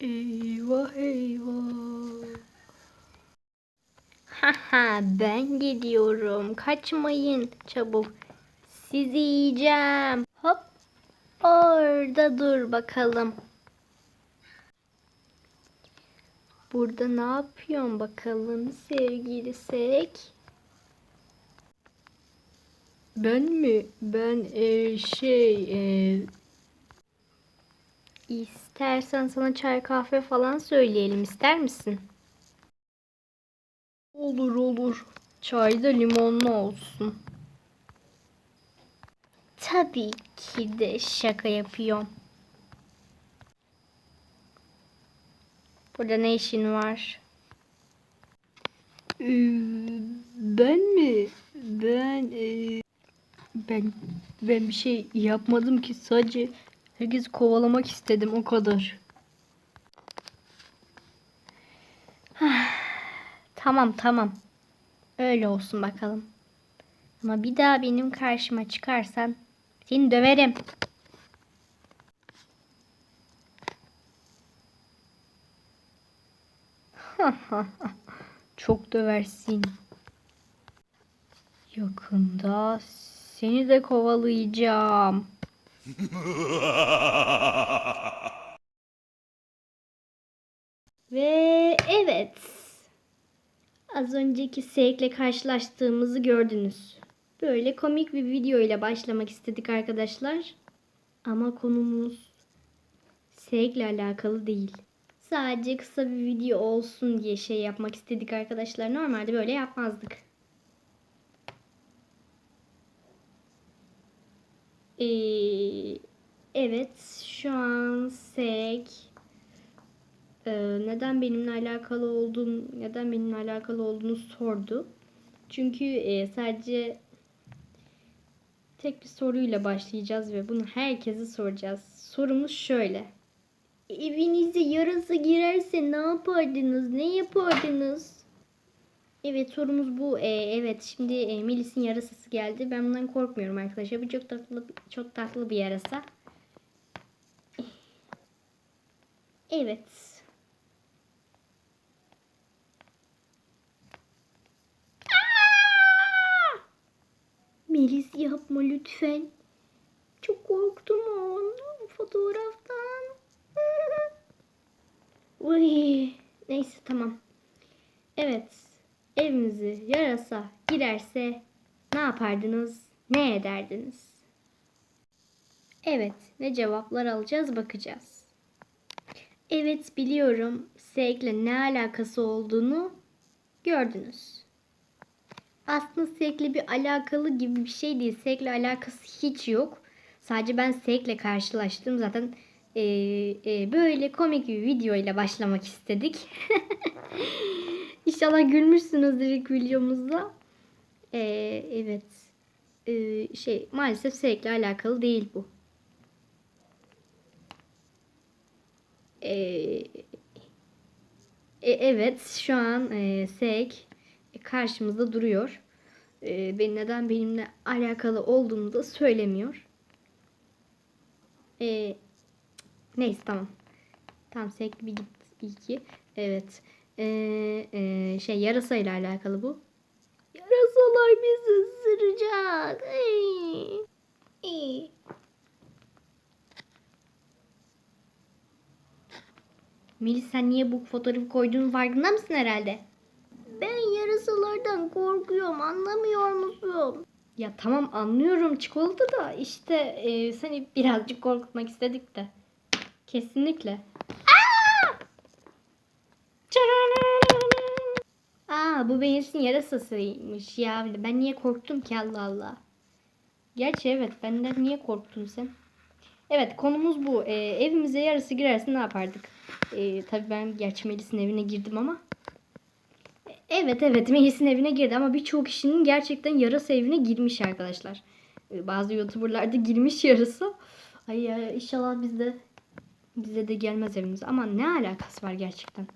Eyvah eyvah. Haha ben gidiyorum. Kaçmayın çabuk. Sizi yiyeceğim. Hop. Orada dur bakalım. Burada ne yapıyorsun bakalım sevgili Sek? Ben mi? Ben e, şey e, İstersen sana çay kahve falan söyleyelim ister misin? Olur olur. Çay da limonlu olsun. Tabii ki de şaka yapıyorum. Burada ne işin var? Ee, ben mi? Ben e, ben ben bir şey yapmadım ki sadece herkesi kovalamak istedim o kadar. tamam tamam. Öyle olsun bakalım. Ama bir daha benim karşıma çıkarsan seni döverim. Çok döversin. Yakında seni de kovalayacağım. Ve evet. Az önceki Seyek'le karşılaştığımızı gördünüz. Böyle komik bir video ile başlamak istedik arkadaşlar. Ama konumuz Seyek'le alakalı değil. Sadece kısa bir video olsun diye şey yapmak istedik arkadaşlar. Normalde böyle yapmazdık. Ee, evet şu an Sek e, neden benimle alakalı olduğum neden benimle alakalı olduğunu sordu. Çünkü e, sadece tek bir soruyla başlayacağız ve bunu herkese soracağız. Sorumuz şöyle. Evinize yarası girerse ne yapardınız? Ne yapardınız? Evet sorumuz bu. Ee, evet şimdi e, Melis'in yarasası geldi. Ben bundan korkmuyorum arkadaşlar. Bu çok tatlı çok tatlı bir yarasa. Evet. Melis yapma lütfen. Çok korktum onun fotoğraftan. Uy. Neyse tamam. Evet. Evimizi yarasa girerse ne yapardınız? Ne ederdiniz? Evet. Ne cevaplar alacağız bakacağız. Evet biliyorum. Sevkle ne alakası olduğunu gördünüz. Aslında Sek'le bir alakalı gibi bir şey değil. Sek'le alakası hiç yok. Sadece ben Sek'le karşılaştım. Zaten e, e, böyle komik bir video ile başlamak istedik. İnşallah gülmüşsünüzdür ilk videomuzda. E, evet. E, şey maalesef Sek'le alakalı değil bu. E, e, evet şu an e, Sek karşımızda duruyor. E, ben neden benimle alakalı olduğunu da söylemiyor. E, neyse tamam. Tamam Sek bir git iyi ki. Evet. E, e, şey yarasayla alakalı bu. Yarasalar bizi ısıracak. Ay. Ay. Melis sen niye bu fotoğrafı koyduğunun farkında mısın herhalde? Ben yarasalardan korkuyorum anlamıyor musun? Ya tamam anlıyorum çikolata da işte e, seni birazcık korkutmak istedik de. Kesinlikle. Aa! Aa bu Melis'in yarasasıymış ya. Ben niye korktum ki Allah Allah. Gerçi evet benden niye korktun sen? Evet konumuz bu. Ee, evimize yarısı girerse ne yapardık? Ee, tabii ben gerçi Melis'in evine girdim ama. Evet evet Melis'in evine girdi ama birçok kişinin gerçekten yarasa evine girmiş arkadaşlar. Ee, bazı youtuberlar da girmiş yarısı. Ay ya, inşallah bizde bize de gelmez evimize ama ne alakası var gerçekten?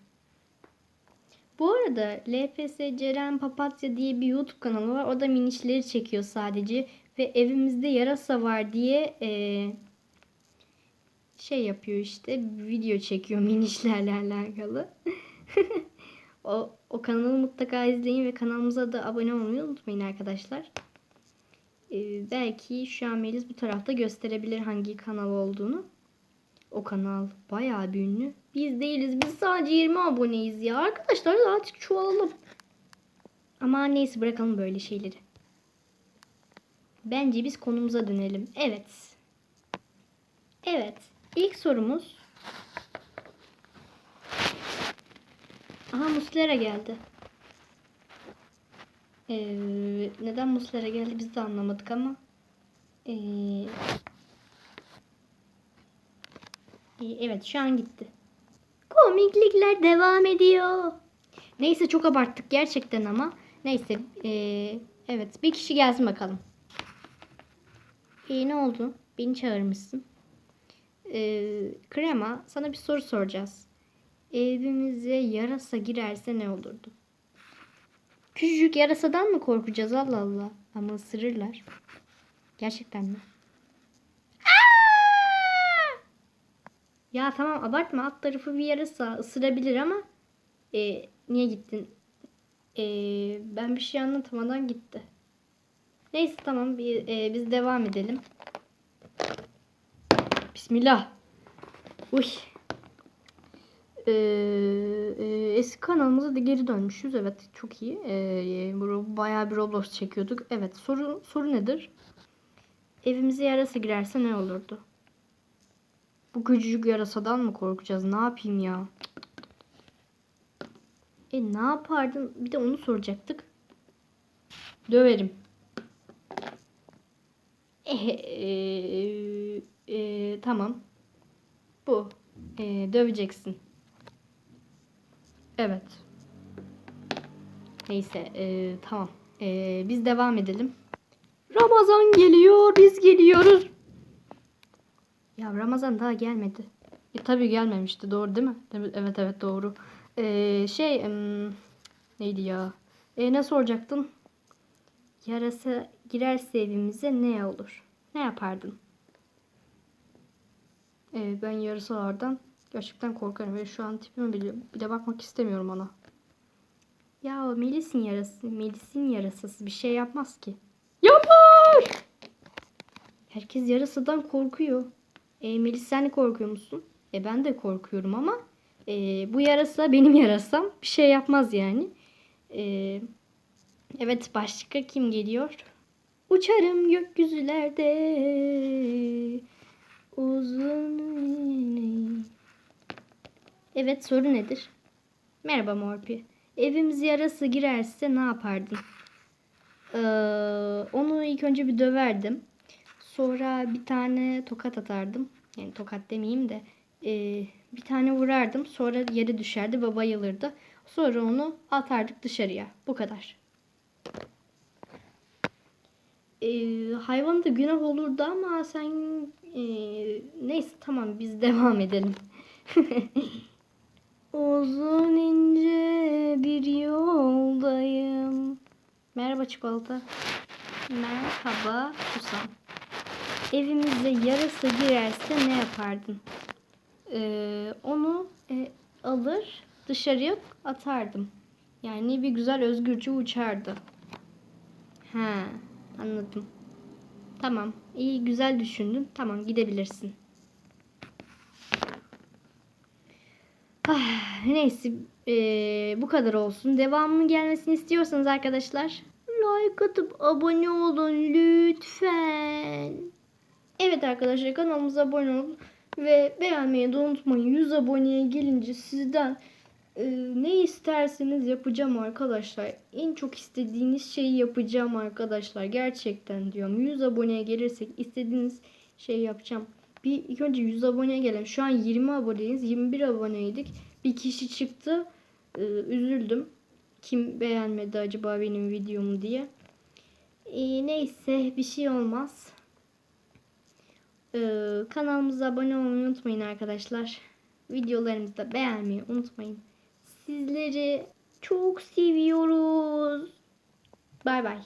Bu arada LPS Ceren Papatya diye bir YouTube kanalı var. O da minişleri çekiyor sadece. Ve evimizde yarasa var diye e, şey yapıyor işte video çekiyor minişlerle alakalı. o, o kanalı mutlaka izleyin ve kanalımıza da abone olmayı unutmayın arkadaşlar. Ee, belki şu an Melis bu tarafta gösterebilir hangi kanal olduğunu. O kanal bayağı bir ünlü. Biz değiliz. Biz sadece 20 aboneyiz ya. Arkadaşlar artık çoğalalım. Ama neyse bırakalım böyle şeyleri. Bence biz konumuza dönelim. Evet. Evet. İlk sorumuz. Aha Muslera geldi. Ee, neden Muslera geldi biz de anlamadık ama. Ee, ee, evet şu an gitti. Komiklikler devam ediyor. Neyse çok abarttık gerçekten ama. Neyse. ee, evet bir kişi gelsin bakalım. İyi ne oldu? Beni çağırmışsın. Ee, Krema sana bir soru soracağız. Evimize yarasa girerse ne olurdu? Küçücük yarasadan mı korkacağız Allah Allah? Ama ısırırlar. Gerçekten mi? Aa! Ya tamam abartma alt tarafı bir yarasa ısırabilir ama e, niye gittin? E, ben bir şey anlatamadan gitti. Neyse tamam bir, e, biz devam edelim. Bismillah. Uy. Ee, e, eski kanalımıza da geri dönmüşüz. Evet çok iyi. Ee, bayağı bir Roblox çekiyorduk. Evet soru soru nedir? Evimize yarasa girerse ne olurdu? Bu küçücük yarasadan mı korkacağız? Ne yapayım ya? E ne yapardın? Bir de onu soracaktık. Döverim. Eh, e, e, tamam. Bu. E, döveceksin. Evet. Neyse. e, tamam. E, biz devam edelim. Ramazan geliyor. Biz geliyoruz. Ya Ramazan daha gelmedi. E tabii gelmemişti. Doğru değil mi? Evet evet, doğru. E, şey neydi ya? E, ne soracaktın? Yarasa girerse evimize ne olur? Ne yapardın? Ee, ben yarasalardan gerçekten korkarım ve şu an tipimi biliyorum. Bir de bakmak istemiyorum ona. Ya Melis'in yarası, Melis'in yarasası bir şey yapmaz ki. Yapar! Herkes yarasadan korkuyor. E, Melis sen de korkuyor musun? E ben de korkuyorum ama e, bu yarasa benim yarasam bir şey yapmaz yani. E, evet başka kim geliyor? Uçarım gökyüzülerde uzun. Evet soru nedir? Merhaba Morpi. Evimiz yarası girerse ne yapardın? Ee, onu ilk önce bir döverdim. Sonra bir tane tokat atardım. Yani tokat demeyeyim de ee, bir tane vurardım. Sonra yere düşerdi ve bayılırdı. Sonra onu atardık dışarıya. Bu kadar. Ee, hayvan da günah olurdu ama sen ee, neyse tamam biz devam edelim. Uzun ince bir yoldayım. Merhaba çikolata. Merhaba susam. Evimize yarasa girerse ne yapardın? Ee, onu e, alır dışarıya atardım. Yani bir güzel özgürce uçardı. Ha, anladım. Tamam. iyi güzel düşündün. Tamam gidebilirsin. Ah, neyse eee, bu kadar olsun. Devamının gelmesini istiyorsanız arkadaşlar like atıp abone olun lütfen. Evet arkadaşlar kanalımıza abone olun ve beğenmeyi de unutmayın. 100 aboneye gelince sizden e, ne isterseniz yapacağım arkadaşlar. En çok istediğiniz şeyi yapacağım arkadaşlar. Gerçekten diyorum. 100 aboneye gelirsek istediğiniz şeyi yapacağım. Bir ilk önce 100 aboneye gelelim. Şu an 20 aboneyiz. 21 aboneydik. Bir kişi çıktı. Ee, üzüldüm. Kim beğenmedi acaba benim videomu diye. Ee, neyse bir şey olmaz. Ee, kanalımıza abone olmayı unutmayın arkadaşlar. Videolarımızı da beğenmeyi unutmayın. Sizleri çok seviyoruz. Bay bay.